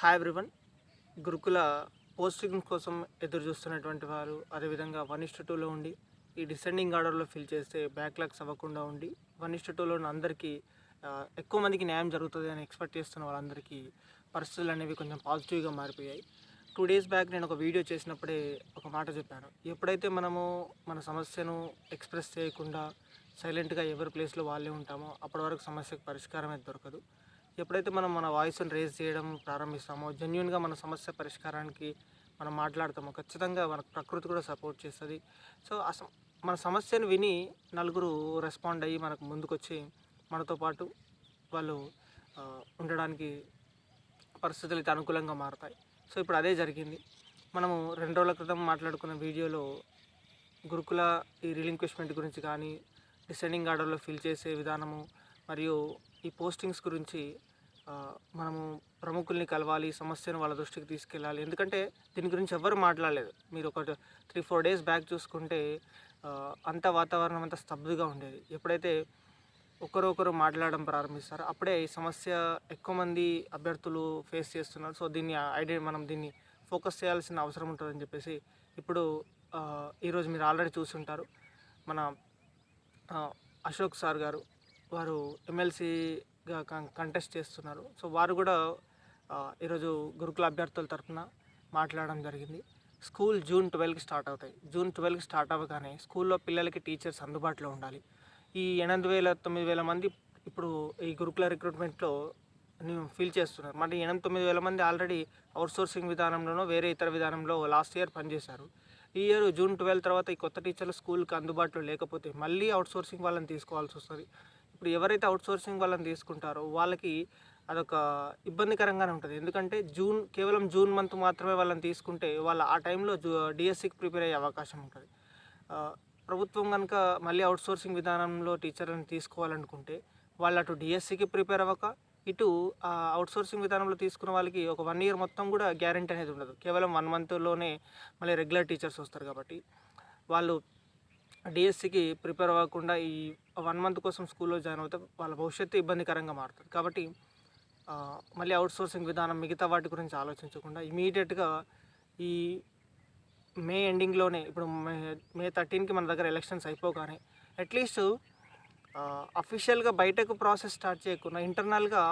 Hi everyone గురుకుల posting కోసం ఎదురు చూస్తున్నటువంటి వారు అదేవిధంగా వన్ ఇస్ట్ టూలో ఉండి ఈ డిసెండింగ్ ఆర్డర్లో ఫిల్ చేస్తే బ్యాక్లాగ్స్ అవ్వకుండా ఉండి వన్ ఇస్ట్ టూలో అందరికీ ఎక్కువ మందికి న్యాయం జరుగుతుంది అని ఎక్స్పెక్ట్ చేస్తున్న వాళ్ళందరికీ పరిస్థితులు అనేవి కొంచెం పాజిటివ్గా మారిపోయాయి. టూ డేస్ బ్యాక్ నేను ఒక వీడియో చేసినప్పుడే ఒక మాట చెప్పాను. ఎప్పుడైతే మనము మన సమస్యను ఎక్స్ప్రెస్ చేయకుండా సైలెంట్గా ఎవరి ప్లేస్లో వాళ్ళే ఉంటామో అప్పటి వరకు సమస్యకు పరిష్కారం అయితే దొరకదు. ఎప్పుడైతే మనం మన వాయిస్ని రేజ్ చేయడం ప్రారంభిస్తామో జెన్యున్గా మన సమస్య పరిష్కారానికి మనం మాట్లాడతామో ఖచ్చితంగా మన ప్రకృతి కూడా సపోర్ట్ చేస్తుంది. సో మన సమస్యను విని నలుగురు రెస్పాండ్ అయ్యి మనకు ముందుకొచ్చి మనతో పాటు వాళ్ళు ఉండడానికి పరిస్థితులు అయితే అనుకూలంగా మారుతాయి. సో ఇప్పుడు అదే జరిగింది. మనము రెండు రోజుల క్రితం మాట్లాడుకున్న వీడియోలో గురుకుల ఈ రిలింక్విష్మెంట్ గురించి కానీ డిసెండింగ్ ఆర్డర్లో ఫిల్ చేసే విధానము మరియు ఈ పోస్టింగ్స్ గురించి మనము ప్రముఖుల్ని కలవాలి ఈ సమస్యను వాళ్ళ దృష్టికి తీసుకెళ్ళాలి. ఎందుకంటే దీని గురించి ఎవ్వరు మాట్లాడలేదు. మీరు ఒక త్రీ ఫోర్ డేస్ బ్యాక్ చూసుకుంటే అంత వాతావరణం అంతా స్తబ్దుగా ఉండేది. ఎప్పుడైతే ఒకరొకరు మాట్లాడడం ప్రారంభిస్తారు అప్పుడే ఈ సమస్య ఎక్కువ మంది అభ్యర్థులు ఫేస్ చేస్తున్నారు. సో దీన్ని ఐడియా మనం దీన్ని ఫోకస్ చేయాల్సిన అవసరం ఉంటుందని చెప్పేసి ఇప్పుడు ఈరోజు మీరు ఆల్రెడీ చూసుంటారు. మన అశోక్ సార్ గారు వారు ఎమ్మెల్సీగా కంటెస్ట్ చేస్తున్నారు. సో వారు కూడా ఈరోజు గురుకుల అభ్యర్థుల తరఫున మాట్లాడడం జరిగింది. స్కూల్ జూన్ ట్వెల్వ్కి స్టార్ట్ అవుతాయి. జూన్ ట్వెల్వ్కి స్టార్ట్ అవ్వగానే స్కూల్లో పిల్లలకి టీచర్స్ అందుబాటులో ఉండాలి. ఈ ఎనిమిది వేల తొమ్మిది వేల మంది ఇప్పుడు ఈ గురుకుల రిక్రూట్మెంట్లో ఫిల్ చేస్తున్నారు. మరి ఎనిమిది తొమ్మిది వేల మంది ఆల్రెడీ అవుట్సోర్సింగ్ విధానంలోనో వేరే ఇతర విధానంలో లాస్ట్ ఇయర్ పనిచేశారు. ఈ ఇయర్ జూన్ ట్వెల్వ్ తర్వాత ఈ కొత్త టీచర్లు స్కూల్కి అందుబాటులో లేకపోతే మళ్ళీ అవుట్సోర్సింగ్ వాళ్ళని తీసుకోవాల్సి వస్తుంది. ఇప్పుడు ఎవరైతే అవుట్సోర్సింగ్ వాళ్ళని తీసుకుంటారో వాళ్ళకి అదొక ఇబ్బందికరంగానే ఉంటుంది. ఎందుకంటే జూన్ కేవలం జూన్ మంత్ మాత్రమే వాళ్ళని తీసుకుంటే వాళ్ళ ఆ టైంలో జూ డిఎస్సికి ప్రిపేర్ అయ్యే అవకాశం ఉంటుంది. ప్రభుత్వం కనుక మళ్ళీ అవుట్సోర్సింగ్ విధానంలో టీచర్లను తీసుకోవాలనుకుంటే వాళ్ళు అటు డిఎస్సికి ప్రిపేర్ అవ్వక ఇటు ఆ అవుట్సోర్సింగ్ విధానంలో తీసుకున్న వాళ్ళకి ఒక వన్ ఇయర్ మొత్తం కూడా గ్యారంటీ అనేది ఉండదు. కేవలం వన్ మంత్లోనే మళ్ళీ రెగ్యులర్ టీచర్స్ వస్తారు కాబట్టి వాళ్ళు డిఎస్సికి ప్రిపేర్ అవ్వకుండా ఈ వన్ మంత్ కోసం స్కూల్లో జాయిన్ అవుతే వాళ్ళ భవిష్యత్తు ఇబ్బందికరంగా మారుతుంది. కాబట్టి మళ్ళీ మళ్ళీ అవుట్సోర్సింగ్ విధానం మిగతా వాటి గురించి ఆలోచించకుండా ఇమీడియట్గా ఈ మే ఎండింగ్లోనే ఇప్పుడు మే మే థర్టీన్కి మన దగ్గర ఎలక్షన్స్ అయిపోగానే అట్లీస్ట్ అఫీషియల్గా బయటకు ప్రాసెస్ స్టార్ట్ చేయకుండా ఇంటర్నల్గా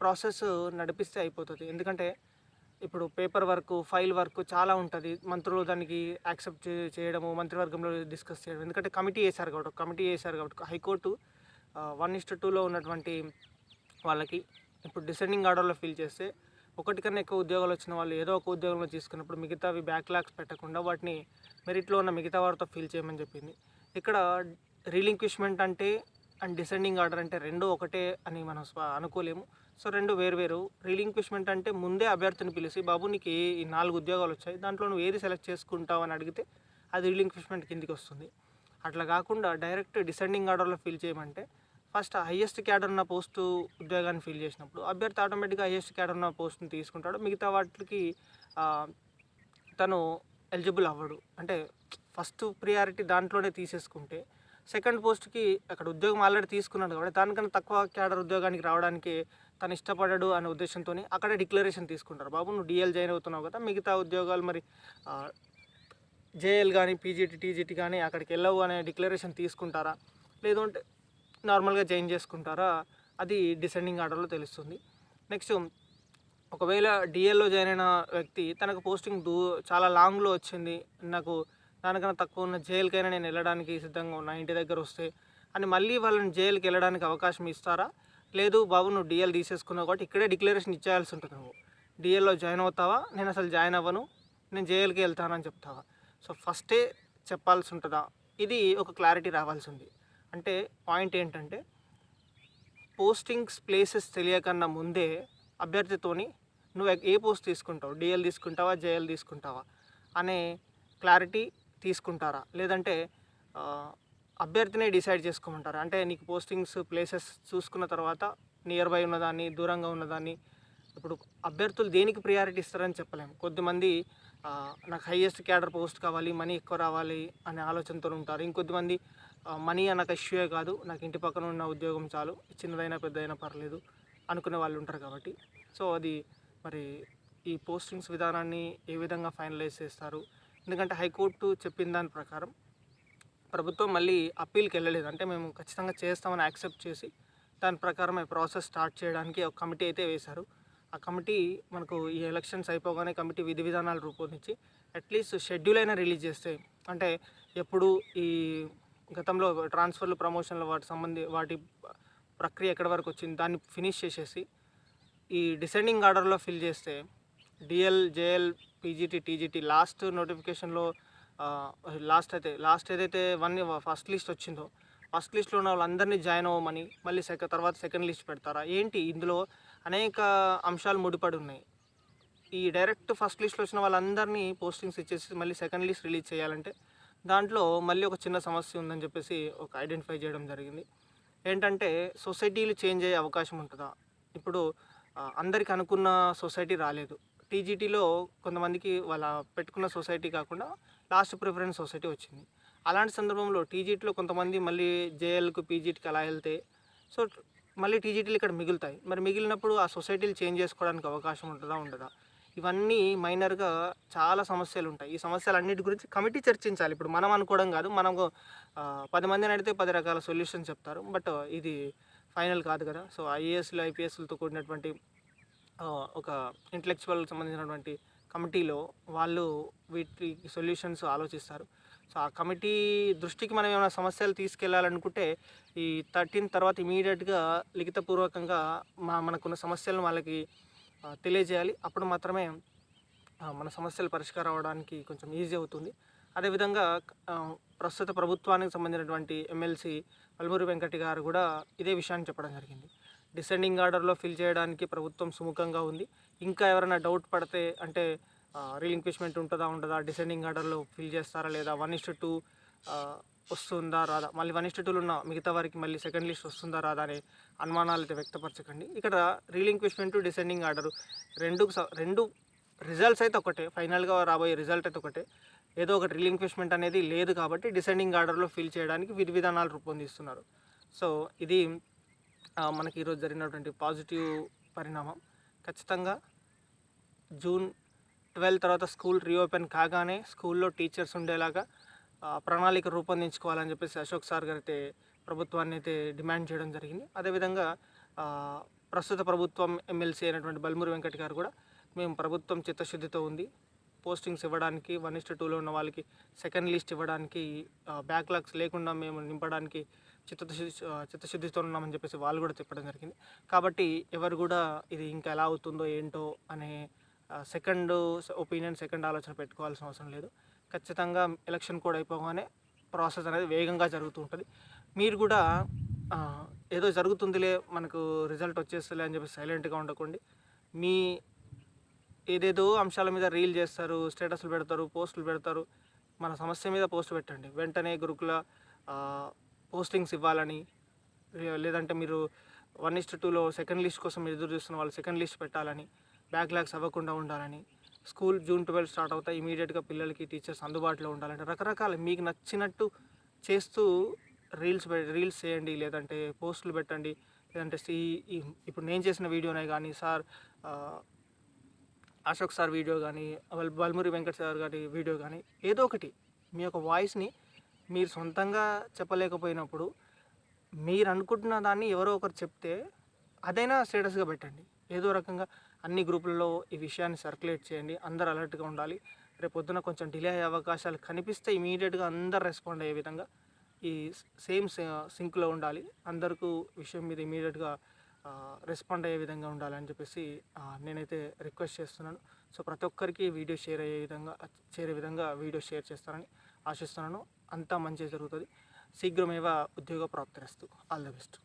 ప్రాసెస్ నడిపిస్తే అయిపోతుంది. ఎందుకంటే ఇప్పుడు పేపర్ వర్క్ ఫైల్ వర్క్ చాలా ఉంటుంది. మంత్రులు దానికి యాక్సెప్ట్ చేయడము మంత్రివర్గంలో డిస్కస్ చేయడం. ఎందుకంటే కమిటీ వేశారు కాబట్టి కమిటీ వేశారు కాబట్టి హైకోర్టు వన్ ఇస్ట్ టూలో ఉన్నటువంటి వాళ్ళకి ఇప్పుడు డిసెండింగ్ ఆర్డర్లో ఫిల్ చేస్తే ఒకటి కన్నా ఎక్కువ ఉద్యోగాలు వచ్చిన వాళ్ళు ఏదో ఒక ఉద్యోగంలో తీసుకున్నప్పుడు మిగతావి బ్యాక్లాగ్స్ పెట్టకుండా వాటిని మెరిట్లో ఉన్న మిగతా వారితో ఫిల్ చేయమని చెప్పింది. ఇక్కడ రీలింక్విష్మెంట్ అంటే అండ్ డిసెండింగ్ ఆర్డర్ అంటే రెండు ఒకటే అని మనం అనుకోలేము. సో రెండు వేరు వేరు. రీలింక్విష్మెంట్ అంటే ముందే అభ్యర్థిని పిలిచి బాబు నీకు ఏ ఈ నాలుగు ఉద్యోగాలు వచ్చాయి. దాంట్లో నువ్వు ఏది సెలెక్ట్ చేసుకుంటావు అని అడిగితే అది రీలింక్విష్మెంట్ కిందికి వస్తుంది. అట్లా కాకుండా డైరెక్ట్ డిసెండింగ్ ఆర్డర్లో ఫిల్ చేయమంటే ఫస్ట్ హయ్యెస్ట్ క్యాడర్ ఉన్న పోస్టు ఉద్యోగాన్ని ఫిల్ చేసినప్పుడు అభ్యర్థి ఆటోమేటిక్గా హయ్యెస్ట్ క్యాడర్ ఉన్న పోస్ట్ని తీసుకుంటాడు. మిగతా వాటికి తను ఎలిజిబుల్ అవ్వడు. అంటే ఫస్ట్ ప్రియారిటీ దాంట్లోనే తీసేసుకుంటే సెకండ్ పోస్ట్కి అక్కడ ఉద్యోగం ఆల్రెడీ తీసుకున్నాడు కాబట్టి దానికన్నా తక్కువ క్యాడర్ ఉద్యోగానికి రావడానికి తను ఇష్టపడడు అనే ఉద్దేశంతో అక్కడే డిక్లరేషన్ తీసుకుంటారు. బాబు నువ్వు డిఎల్ జాయిన్ అవుతున్నావు కదా మిగతా ఉద్యోగాలు మరి జేఎల్ కానీ పీజీటీ టీజీటీ కానీ అక్కడికి వెళ్ళవు అనే డిక్లరేషన్ తీసుకుంటారా? లేదంటే నార్మల్గా జాయిన్ చేసుకుంటారా? అది డిసెండింగ్ ఆర్డర్లో తెలుస్తుంది. నెక్స్ట్ ఒకవేళ డిఎల్లో జాయిన్ అయిన వ్యక్తి తనకు పోస్టింగ్ దూ చాలా లాంగ్లో వచ్చింది నాకు దానికన్నా తక్కువ ఉన్న జైలుకైనా నేను వెళ్ళడానికి సిద్ధంగా ఉన్నా ఇంటి దగ్గర వస్తే అని మళ్ళీ వాళ్ళని జైలుకి వెళ్ళడానికి అవకాశం ఇస్తారా? లేదు బాబు నువ్వు డిఎల్ తీసేసుకున్నావు కాబట్టి ఇక్కడే డిక్లరేషన్ ఇచ్చేయాల్సి ఉంటుంది నువ్వు. డిఎల్లో జాయిన్ అవుతావా? నేను అసలు జాయిన్ అవ్వను. నేను జేఎల్కి వెళ్తానని చెప్తావా? సో ఫస్టే చెప్పాల్సి ఉంటుందా? ఇది ఒక క్లారిటీ రావాల్సి ఉంది. అంటే పాయింట్ ఏంటంటే పోస్టింగ్స్ ప్లేసెస్ తెలియకన్నా ముందే అభ్యర్థితోని నువ్వు ఏ పోస్ట్ తీసుకుంటావు? డిఎల్ తీసుకుంటావా? జేఎల్ తీసుకుంటావా? అనే క్లారిటీ తీసుకుంటారా? లేదంటే అభ్యర్థినే డిసైడ్ చేసుకోమంటారు? అంటే నీకు పోస్టింగ్స్ ప్లేసెస్ చూసుకున్న తర్వాత నియర్ బై ఉన్నదాన్ని దూరంగా ఉన్నదాన్ని ఇప్పుడు అభ్యర్థులు దేనికి ప్రియారిటీ ఇస్తారని చెప్పలేము. కొద్దిమంది నాకు హైయెస్ట్ క్యాడర్ పోస్ట్ కావాలి మనీ ఎక్కువ రావాలి అనే ఆలోచనతో ఉంటారు. ఇంకొద్దిమంది మనీ నాకు ఇష్యూయే కాదు నాకు ఇంటి పక్కన ఉన్న ఉద్యోగం చాలు చిన్నదైనా పెద్దదైనా పర్లేదు అనుకునే వాళ్ళు ఉంటారు కాబట్టి. సో అది మరి ఈ పోస్టింగ్స్ విధానాన్ని ఏ విధంగా ఫైనలైజ్ చేస్తారు? ఎందుకంటే హైకోర్టు చెప్పిన దాని ప్రకారం ప్రభుత్వం మళ్ళీ అప్పీల్కి వెళ్ళలేదు. అంటే మేము ఖచ్చితంగా చేస్తామని యాక్సెప్ట్ చేసి దాని ప్రకారం ఈ ప్రాసెస్ స్టార్ట్ చేయడానికి ఒక కమిటీ అయితే వేశారు. ఆ కమిటీ మనకు ఈ ఎలక్షన్స్ అయిపోగానే కమిటీ విధి విధానాలు రూపొందించి అట్లీస్ట్ షెడ్యూల్ అయినా రిలీజ్ చేస్తే అంటే ఎప్పుడు ఈ గతంలో ట్రాన్స్ఫర్లు ప్రమోషన్లు వాటి సంబంధి వాటి ప్రక్రియ ఎక్కడి వరకు వచ్చింది దాన్ని ఫినిష్ చేసేసి ఈ డిసెండింగ్ ఆర్డర్లో ఫిల్ చేస్తే DL JL PGT TGT last నోటిఫికేషన్లో లాస్ట్ అయితే లాస్ట్ ఏదైతే వన్ ఫస్ట్ లిస్ట్ వచ్చిందో ఫస్ట్ లిస్ట్లో ఉన్న వాళ్ళందరినీ జాయిన్ అవ్వమని మళ్ళీ సెక తర్వాత సెకండ్ లిస్ట్ పెడతారా? ఏంటి ఇందులో అనేక అంశాలు ముడిపడి ఉన్నాయి. ఈ డైరెక్ట్ ఫస్ట్ లిస్ట్లో వచ్చిన వాళ్ళందరినీ పోస్టింగ్స్ ఇచ్చేసి మళ్ళీ సెకండ్ లిస్ట్ రిలీజ్ చేయాలంటే దాంట్లో మళ్ళీ ఒక చిన్న సమస్య ఉందని చెప్పేసి ఒక ఐడెంటిఫై చేయడం జరిగింది. ఏంటంటే సొసైటీలు చేంజ్ అయ్యే అవకాశం ఉంటుందా? ఇప్పుడు అందరికీ అందరికి అనుకున్న సొసైటీ రాలేదు. టీజీటీలో కొంతమందికి వాళ్ళ పెట్టుకున్న సొసైటీ కాకుండా లాస్ట్ ప్రిఫరెన్స్ సొసైటీ వచ్చింది. అలాంటి సందర్భంలో టీజీటీలో కొంతమంది మళ్ళీ జేఎల్కు పీజీటీకి అలా వెళ్తే సో మళ్ళీ టీజీటీలు ఇక్కడ మిగులుతాయి. మరి మిగిలినప్పుడు ఆ సొసైటీలు చేంజ్ చేసుకోవడానికి అవకాశం ఉంటుందా ఉండదా? ఇవన్నీ మైనర్గా చాలా సమస్యలు ఉంటాయి. ఈ సమస్యలన్నిటి గురించి కమిటీ చర్చించాలి. ఇప్పుడు మనం అనుకోవడం కాదు మనకు పది మందిని అడిగితే పది రకాల సొల్యూషన్ చెప్తారు. బట్ ఇది ఫైనల్ కాదు కదా. సో ఐఏఎస్లు ఐపీఎస్లతో కూడినటువంటి ఒక ఇంటలెక్చువల్ సంబంధించినటువంటి కమిటీలో వాళ్ళు వీటి సొల్యూషన్స్ ఆలోచిస్తారు. సో ఆ కమిటీ దృష్టికి మనం ఏమైనా సమస్యలు తీసుకెళ్ళాలనుకుంటే ఈ థర్టీన్ తర్వాత ఇమీడియట్గా లిఖితపూర్వకంగా మా మనకున్న సమస్యలను వాళ్ళకి తెలియజేయాలి. అప్పుడు మాత్రమే మన సమస్యలు పరిష్కారం అవ్వడానికి కొంచెం ఈజీ అవుతుంది. అదేవిధంగా ప్రస్తుత ప్రభుత్వానికి సంబంధించినటువంటి ఎమ్మెల్సీ పల్మూరి వెంకటి గారు కూడా ఇదే విషయాన్ని చెప్పడం జరిగింది. డిసెండింగ్ ఆర్డర్లో ఫిల్ చేయడానికి ప్రభుత్వం సుముఖంగా ఉంది. ఇంకా ఎవరైనా డౌట్ పడితే అంటే రీలింక్విష్మెంట్ ఉంటుందా ఉండదా డిసెండింగ్ ఆర్డర్లో ఫిల్ చేస్తారా లేదా వన్ ఇస్టు టూ వస్తుందా రాదా? మళ్ళీ వన్ ఇస్టు టూలు ఉన్న మిగతా వారికి మళ్ళీ సెకండ్ లిస్ట్ వస్తుందా రాదా అనే అనుమానాలు అయితే వ్యక్తపరచకండి. ఇక్కడ రీలింక్విష్మెంట్ డిసెండింగ్ ఆర్డర్ రెండు రెండు రిజల్ట్స్ అయితే ఒకటే. ఫైనల్గా రాబోయే రిజల్ట్ అయితే ఒకటే. ఏదో ఒకటి రిలింక్విష్మెంట్ అనేది లేదు కాబట్టి డిసెండింగ్ ఆర్డర్లో ఫిల్ చేయడానికి విధి విధానాలు రూపొందిస్తున్నారు. సో ఇది మనకి ఈరోజు జరిగినటువంటి పాజిటివ్ పరిణామం. ఖచ్చితంగా జూన్ ట్వెల్వ్ తర్వాత స్కూల్ రీఓపెన్ కాగానే స్కూల్లో టీచర్స్ ఉండేలాగా ప్రణాళిక రూపొందించుకోవాలని చెప్పేసి అశోక్ సార్ గారు అయితే ప్రభుత్వాన్ని అయితే డిమాండ్ చేయడం జరిగింది. అదేవిధంగా ప్రస్తుత ప్రభుత్వం ఎమ్మెల్సీ అయినటువంటి బల్మూరి వెంకట్ గారు కూడా మేము ప్రభుత్వం చిత్తశుద్ధితో ఉంది. పోస్టింగ్స్ ఇవ్వడానికి వన్ ఇస్ట్ టూలో ఉన్న వాళ్ళకి సెకండ్ లిస్ట్ ఇవ్వడానికి బ్యాక్లాగ్స్ లేకుండా మేము నింపడానికి చిత్తశుద్ధి చిత్తశుద్ధితో ఉన్నామని చెప్పేసి వాళ్ళు కూడా చెప్పడం జరిగింది. కాబట్టి ఎవరు కూడా ఇది ఇంకా ఎలా అవుతుందో ఏంటో అనే సెకండ్ ఒపీనియన్ సెకండ్ ఆలోచన పెట్టుకోవాల్సిన అవసరం లేదు. ఖచ్చితంగా ఎలక్షన్ కూడా అయిపోగానే ప్రాసెస్ అనేది వేగంగా జరుగుతూ ఉంటుంది. మీరు కూడా ఏదో జరుగుతుందిలే మనకు రిజల్ట్ వచ్చేస్తలే అని చెప్పి సైలెంట్గా ఉండకండి. మీ ఏదేదో అంశాల మీద రీల్ చేస్తారు స్టేటస్లు పెడతారు పోస్టులు పెడతారు మన సమస్య మీద పోస్ట్ పెట్టండి. వెంటనే గురుకుల పోస్టింగ్స్ ఇవ్వాలని లేదంటే మీరు వన్ ఇస్ట్ టూలో సెకండ్ లిస్ట్ కోసం ఎదురు చూస్తున్న వాళ్ళు సెకండ్ లిస్ట్ పెట్టాలని బ్యాక్లాగ్స్ అవ్వకుండా ఉండాలని స్కూల్ జూన్ ట్వెల్వ్ స్టార్ట్ అవుతాయి ఇమీడియట్గా పిల్లలకి టీచర్స్ అందుబాటులో ఉండాలంటే రకరకాల మీకు నచ్చినట్టు చేస్తూ రీల్స్ రీల్స్ చేయండి లేదంటే పోస్టులు పెట్టండి లేదంటే ఈ- ఇప్పుడు నేను చేసిన వీడియోనే కానీ సార్ అశోక్ సార్ వీడియో కానీ బల్మురి వెంకట్ సార్ గారి వీడియో కానీ ఏదో ఒకటి మీ యొక్క వాయిస్ని మీరు సొంతంగా చెప్పలేకపోయినప్పుడు మీరు అనుకుంటున్న దాన్ని ఎవరో ఒకరు చెప్తే అదైనా స్టేటస్గా పెట్టండి. ఏదో రకంగా అన్ని గ్రూపులలో ఈ విషయాన్ని సర్క్యులేట్ చేయండి. అందరు అలర్ట్గా ఉండాలి. రేపు పొద్దున కొంచెం డిలే అయ్యే అవకాశాలు కనిపిస్తే ఇమీడియట్గా అందరు రెస్పాండ్ అయ్యే విధంగా ఈ సేమ్ సింక్లో ఉండాలి. అందరికీ విషయం మీద ఇమీడియట్గా రెస్పాండ్ అయ్యే విధంగా ఉండాలని చెప్పేసి నేనైతే రిక్వెస్ట్ చేస్తున్నాను. సో ప్రతి ఒక్కరికి వీడియో షేర్ అయ్యే విధంగా చేరే విధంగా వీడియో షేర్ చేస్తారని ఆశిస్తున్నాను. అంతా మంచిగా జరుగుతుంది. శీఘ్రమేవ ఉద్యోగ ప్రాప్తిరస్తు ఆల్ ద బెస్ట్